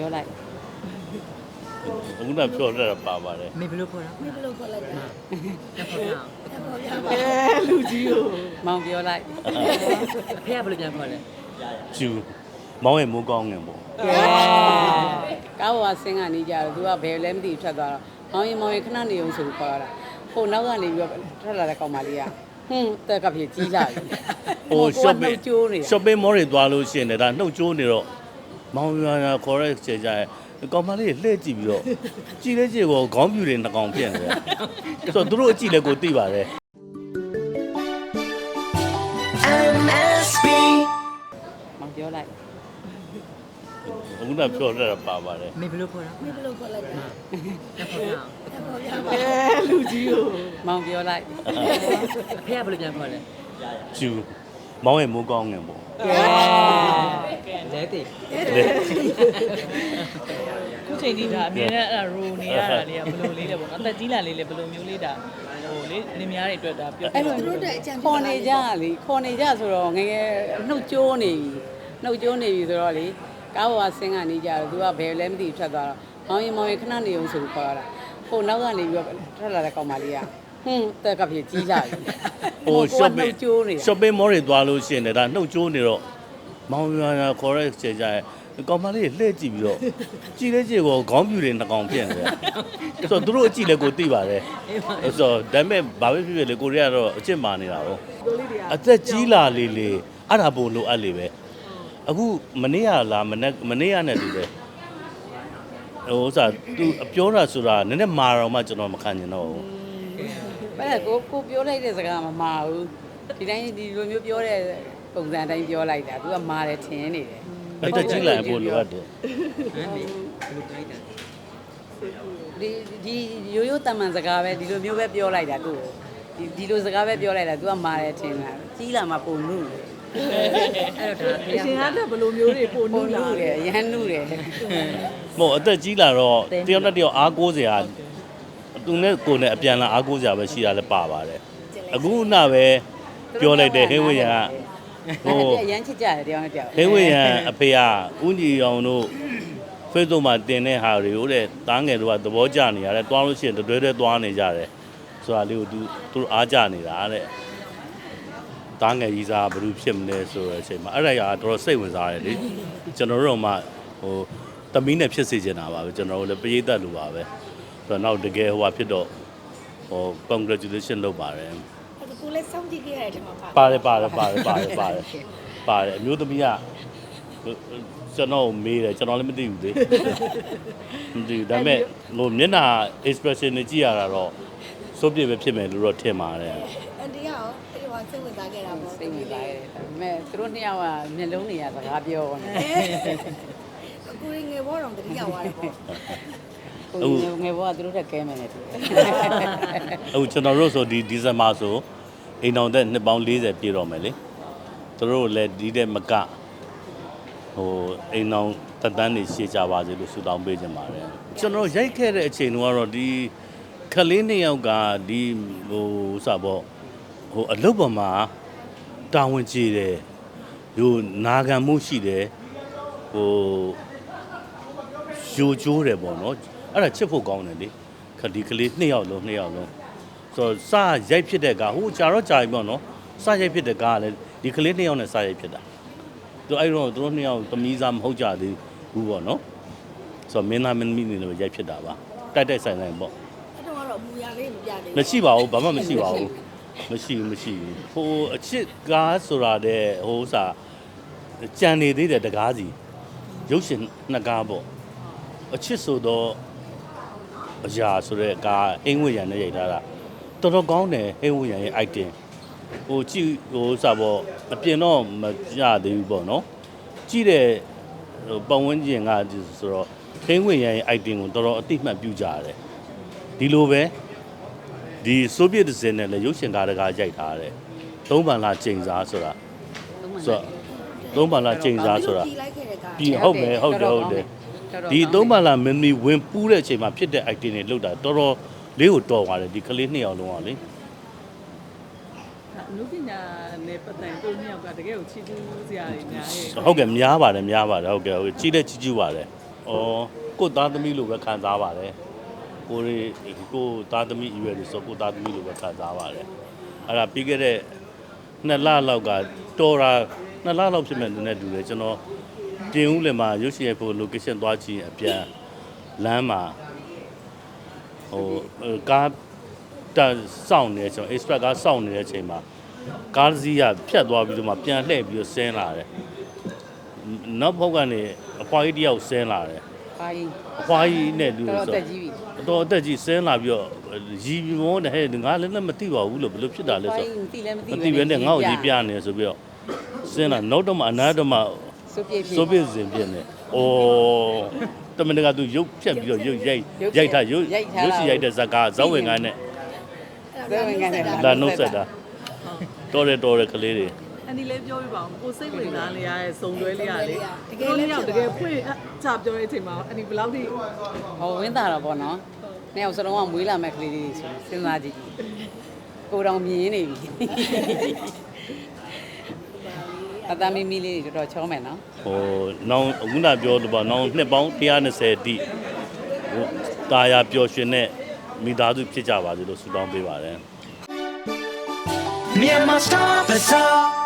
ပြောလိုက်အခုနပြောရတာပါပါတယ်မေဘယ်လိုခေါ်တာမင်းဘယ်လိုခေါ်လိုက်လဲတက်ခေါ်တာအပေါ်ရပါအဲလူကြီးကိုမောင်ပြောလိုက်အဖေကဘယ်လိုပြန်ခေါ်လဲကျူမောင်းရဲ့မိုးကောင်းငင်ပေါ့ကဲကားပေါ်ကဆင်းကနေကြတော့သူကဘယ်လဲမသိဘူးထွက်သွားတော့မောင်ရင်မောင်ရင်ခဏနေအောင်ဆိုပြီးခေါ်ရတာဟိုနောက်ကနေပြီးတော့ထွက်လာတဲ့ကောင်မလေးကဟွန်းတက်ကပြေကြီးလာပြီဟို shopping ကျိုးနေတာ shopping mall တွေသွားလို့ရှိရင်လည်းဒါနှုတ်ကျိုးနေတော့ မောင်းရတာခေါ်ရဲခြေကြရဲကောင်မလေးလှည့်ကြည့်ပြီးတော့ကြည့်လဲကြည့်ကိုခေါင်းပြူတွေနှကောင်ပြန့်တယ်ဆိုတော့သူတို့အကြည့်လဲကိုသိပါတယ် MSB မောင်ပြောလိုက်အခုနပြောရတာပါပါတယ်မေဘယ်လိုခေါ်တာမင်းဘယ်လိုခေါ်လိုက်လဲတက်ခေါ်တာအပေါ်ရပါအဲလူကြီးကိုမောင်ပြောလိုက်အဖေကဘယ်လိုပြန်ခေါ်လဲကျူ မောင်းရဲ့မိုးကောင်းငင်ပေါ့ကဲလဲတိခုချိန်ထိဒါအမြဲတမ်းအဲ့ဒါရိုနေရတာလေးကဘယ်လိုလေးလဲပေါ့နော်အသက်ကြီးလာလေးလေဘယ်လိုမျိုးလေးဒါဟိုလေနင်များတွေအတွက်ဒါပြောပြအဲ့လိုသူတို့တဲ့အကြံခေါ်နေကြလေခေါ်နေကြဆိုတော့ငယ်ငယ်နှုတ်ကျိုးနေပြီနှုတ်ကျိုးနေပြီဆိုတော့လေကားပေါ်ကဆင်းကနေကြတော့သူကဘယ်လဲမသိဘူးထွက်သွားတော့မောင်ရင်မောင်ရင်ခဏနေအောင်ဆိုပြီးခေါ်ရတာဟိုနောက်ကနေပြီးတော့ထွက်လာတဲ့ကောင်မလေးကဟွန်းတက်ကပြေကြီးလာပြီ ဟို shopping ကျိုးနေတာ shopping mall တွေသွားလို့ရှိရင်လည်းဒါနှုတ်ကျိုးနေတော့မောင်းရတာခေါ်ရဲခြေကြရဲကောင်မလေးလှည့်ကြည့်ပြီးတော့ကြည့်လဲကြည့်ကိုခေါင်းပြူတွေနှကောင်ပြန့်တယ်ဆိုတော့သူတို့အကြည့်လဲကိုသိပါတယ်ဆိုတော့ဒါပေမဲ့ဘာပဲဖြစ်ဖြစ်လေကိုရီးယားတော့အချစ်မာနေတာပေါ့အသက်ကြီးလာလေလေအဲ့ဒါပုံလိုအပ်လေပဲအခုမနေ့ကလာမနေ့မနေ့ကနဲ့တူတယ်ဟိုဥစားသူပြောတာဆိုတာနည်းနည်းမာတော့မှကျွန်တော်မခံကျင်တော့ဘူး ဘယ်ကိုကိုပြောလိုက်တဲ့စကားမမှားဘူးဒီတိုင်းဒီလိုမျိုးပြောတဲ့ပုံစံတိုင်းပြောလိုက်တာသူကမာတယ်ထင်နေတယ်အသက်ကြီးလာရင်ပိုလိုအပ်တယ်ဟမ်မေဘယ်လိုကြိုက်တာဒီဒီရိုးရိုးတမန်စကားပဲဒီလိုမျိုးပဲပြောလိုက်တာသူ့ကိုဒီဒီလိုစကားပဲပြောလိုက်တာသူကမာတယ်ထင်တာကြီးလာမှပုံနုတယ်အဲ့တော့ဒါအဖေအရှင်ကတော့ဘယ်လိုမျိုးတွေပို့ပုံနုနုလာတယ်ရဟန်းနုတယ်မဟုတ်အသက်ကြီးလာတော့တယောက်နဲ့တယောက်အားကိုးစရာ သူနဲ့ကိုယ်နဲ့အပြန်လာအားကိုးစရာပဲရှိတာလည်းပါပါတယ်အခုနပဲပြောလိုက်တယ်ဟင်းဝရံကဟိုရမ်းချစ်ကြတယ်တရားနဲ့တရားဟင်းဝရံအဖေကဦးညီအောင်တို့ Facebook မှာတင်တဲ့ဟာတွေကိုတဲ့တားငယ်တို့ကသဘောကျနေရတယ်တွားလို့ရှိရင်တွဲတွဲတွားနေကြတယ်ဆိုတာလေးကိုသူသူတို့အားကြနေတာတဲ့တားငယ်ကြီးစားဘယ်လိုဖြစ်မလဲဆိုတဲ့အချိန်မှာအဲ့ဒါကတော်တော်စိတ်ဝင်စားတယ်လေကျွန်တော်တို့ကမှဟိုတမီးနဲ့ဖြစ်စေချင်တာပါပဲကျွန်တော်တို့လည်းပရိသတ်လိုပါပဲ ဆိုတော့နောက်တကယ်ဟိုဟာဖြစ်တော့ဟို congratulation လုပ်ပါတယ်ကိုလည်းစောင့်ကြည့်ခဲ့ရတဲ့ထဲမှာပါပါတယ်ပါတယ်ပါတယ်ပါတယ်ပါတယ်ပါတယ်အမျိုးသမီးကကျွန်တော်ကိုမေးတယ်ကျွန်တော်လည်းမသိဘူးလေမသိဘူးဒါပေမဲ့ဟိုမျက်နှာ expression တွေကြည့်ရတာတော့စိုးပြစ်ပဲဖြစ်မယ်လို့တော့ထင်ပါတယ်အန်တီကရောအဲ့ဒီမှာစိတ်ဝင်စားခဲ့တာပေါ့စိတ်ဝင်စားရတယ်ဒါပေမဲ့သူတို့နှစ်ယောက်ကမျက်လုံးတွေကစကားပြောနေကိုရီငယ်ဘောတော့တတိယဝါတယ် ပေါ့ကိုငယ်ဘောကသူတို့ထက်ကဲမယ်နဲ့တူတယ်အခုကျွန်တော်တို့ဆိုဒီဒီဇင်ဘာဆိုအိမ်တော်သက်နှစ်ပေါင်း40ပြည့်တော့မယ်လေသူတို့လည်းဒီတဲ့မကဟိုအိမ်တော်တက်တန်းနေရှေ့ကြပါစေလို့ဆုတောင်းပေးကြပါတယ်ကျွန်တော်ရိုက်ခဲ့တဲ့အချိန်တုန်းကတော့ဒီခလေးနှစ်ယောက်ကဒီဟိုစပေါ့ဟိုအလုပ်ပေါ်မှာတာဝန်ကြီးတယ်ဟိုနာခံမှုရှိတယ်ဟိုယူကျိုးတယ်ပေါ့နော် အဲ့ဒါချစ်ဖို့ကောင်းတယ်လေခဒီကလေးနှစ်ယောက်လုံးနှစ်ယောက်လုံးဆိုတော့စရိုက်ဖြစ်တဲ့ကဟိုကြာတော့ကြာပြီပေါ့နော်စရိုက်ဖြစ်တဲ့ကကလည်းဒီကလေးနှစ်ယောက်နဲ့စရိုက်ဖြစ်တာသူအဲ့တော့သူတို့နှစ်ယောက်သမီးစားမဟုတ်ကြသေးဘူးပေါ့နော်ဆိုတော့မင်းသားမင်းသမီးနေလို့ရိုက်ဖြစ်တာပါတိုက်တိုက်ဆိုင်ဆိုင်ပေါ့အဲ့တော့ကတော့အမူအရာလေးမပြသေးမရှိပါဘူးဘာမှမရှိပါဘူးမရှိဘူးမရှိဘူးဟိုအချစ်ကားဆိုတာတဲ့ဟိုဥစားကြံနေသေးတယ်တကားစီရုပ်ရှင်နှစ်ကားပေါ့အချစ်ဆိုတော့ အရာဆိုတဲ့ကားအင်္ဂဝေရံနဲ့ရိုက်ထားတာတော်တော်ကောင်းတယ်အင်္ဂဝေရံရဲ့ item ဟိုကြည့်ဟိုဥစားပေါ့အပြင်တော့မရသေးဘူးပေါ့နော်ကြည့်တဲ့ဟိုပတ်ဝန်းကျင်ကဆိုတော့အင်္ဂဝေရံရဲ့ item ကိုတော်တော်အတိတ်မှတ်ပြုကြရတယ်ဒီလိုပဲဒီဆိုဗီယက်တစ်စင်နဲ့လည်းရုပ်ရှင်ကားတကားရိုက်ထားတယ်။သုံးပန်လာချိန်စားဆိုတာဆိုတော့သုံးပန်လာချိန်စားဆိုတာကြည်လိုက်ခဲ့တဲ့ကပြီးဟုတ်မယ်ဟုတ်တယ်ဟုတ်တယ် ဒီသုံးပန်လာမင်းမီဝင်ပူးတဲ့အချိန်မှာဖြစ်တဲ့ item တွေလောက်တာတော်တော်လေးကိုတော်သွားတယ်ဒီကလေးနှစ်ယောက်လုံးကလေလူပညာနဲ့ပတ်သက်သူနှစ်ယောက်ကတကယ်ကိုချီးကျူးစရာတွေများရဲ့ဟုတ်ကဲ့များပါတယ်များပါတယ်ဟုတ်ကဲ့ဟုတ်ကဲ့ကြီးတဲ့ကြီးကျူးပါတယ်ဟကိုယ့်သားသမီးလိုပဲခံစားပါတယ်ကိုရီကိုယ့်သားသမီးအရွယ်တွေဆိုကိုယ့်သားသမီးလိုပဲခံစားပါတယ်အဲ့ဒါပြီးခဲ့တဲ့နှစ်လလောက်ကတော်တာနှစ်လလောက်ဖြစ်မဲ့နည်းနည်းတူတယ်ကျွန်တော် တင်ဦးလည်းမှာရုပ်ရှင်ရိုက်ဖို့ location သွားကြည့်အပြန်လမ်းမှာဟိုကားတက်စောင့်နေကျွန်တော် express ကားစောင့်နေတဲ့အချိန်မှာကားတစ်စီးကဖြတ်သွားပြီးတော့မှပြန်လှည့်ပြီးတော့ဆင်းလာတယ်နောက်ဘက်ကနေအဖွားကြီးတယောက်ဆင်းလာတယ်ဘာကြီးအဖွားကြီးနဲ့လူတော်တော်ဆိုတက်ကြီးပြီအတော်အသက်ကြီးဆင်းလာပြီးတော့ရီပြီးမောတဲ့ဟဲ့ငါလည်းလည်းမသိပါဘူးလို့ဘယ်လိုဖြစ်တာလဲဘာဆိုကြီးမသိလည်းမသိမသိဘဲနဲ့ငါ့ကိုကြီးပြနေဆိုပြီးတော့ဆင်းလာနောက်တော့မှအနားတော့မှ စုပြည့်ဖြစ်စိုးပြစဉ်ပြနေ။အိုးတမန်တကသူရုပ်ဖြတ်ပြီးတော့ရုပ်ရိုက်ရိုက်ထားရုပ်ရုပ်စီရိုက်တဲ့ဇာတ်ကားဇောင်းဝင်ကားနဲ့ဇေဝင်ကနေလာနှုတ်ဆက်တာတော်တယ်တော်တယ်ကလေးတွေအန်ဒီလေးပြောပြပါဦးကိုစိတ်ဝင်စားနေရတဲ့စုံတွဲလေးရလေတကယ်လေးရောက်တကယ်ဖွင့်ချပြောတဲ့အချိန်မှာအန်ဒီဘယ်လောက်ထိဟောဝင်းတာတော့ဗောနော်နှစ်ယောက်စလုံးကမွေးလာမဲ့ကလေးတွေဆိုစဉ်းစားကြည့်ကိုတော်မြင်နေပြီ အတမီမီလေးတွေတော်တော်ချောမယ်နော်ဟိုနောင်အခုနပြောလို့ပေါ့နောင်နှစ်ပေါင်း120တိဟိုตาရပျော်ရွှင်တဲ့မိသားစုဖြစ်ကြပါစေလို့ဆုတောင်းပေးပါတယ် Myanmar Star Bazaar.